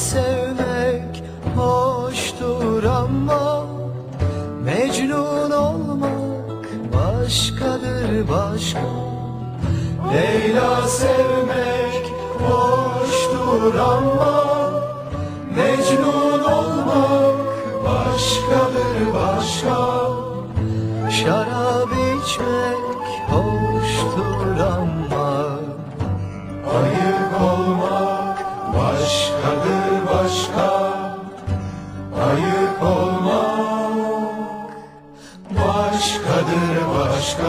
sevmek hoştur ama Mecnun olmak başkadır başka. Leyla sevmek hoştur ama Mecnun olmak başkadır başka. Şarap içmek hoştur ama Ayık olmak başkadır başka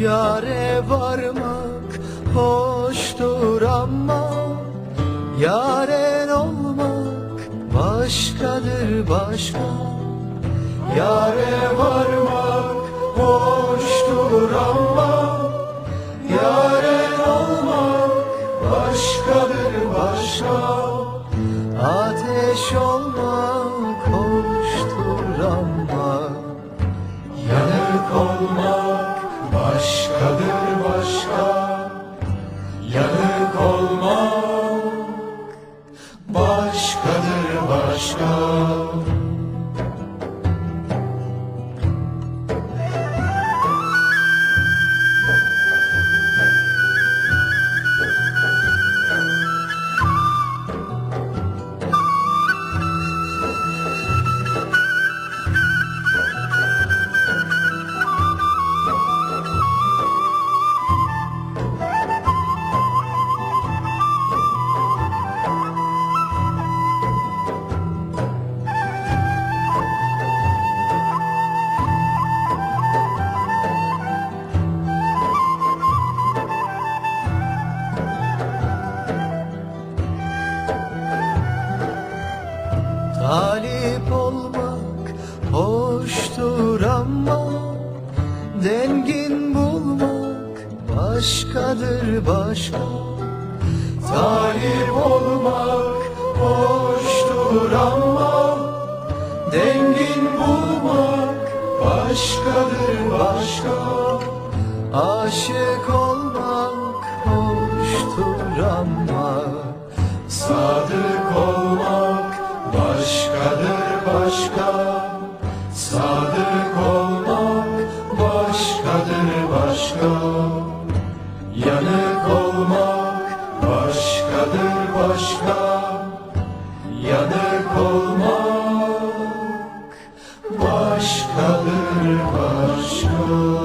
Yare varmak hoştur ama Yaren olmak başkadır başka Yare varmak hoştur ama. Yaren olmak başkadır başka. Ateş olmak hoştur ama. Yanık olmak başkadır başka. Yanık olmak başkadır başka Talip olmak hoştur ama Dengin bulmak başkadır başka. Talip olmak hoştur ama Dengin bulmak başkadır başka. Aşık olmak başkadır başka Yanık olmak başkadır başka.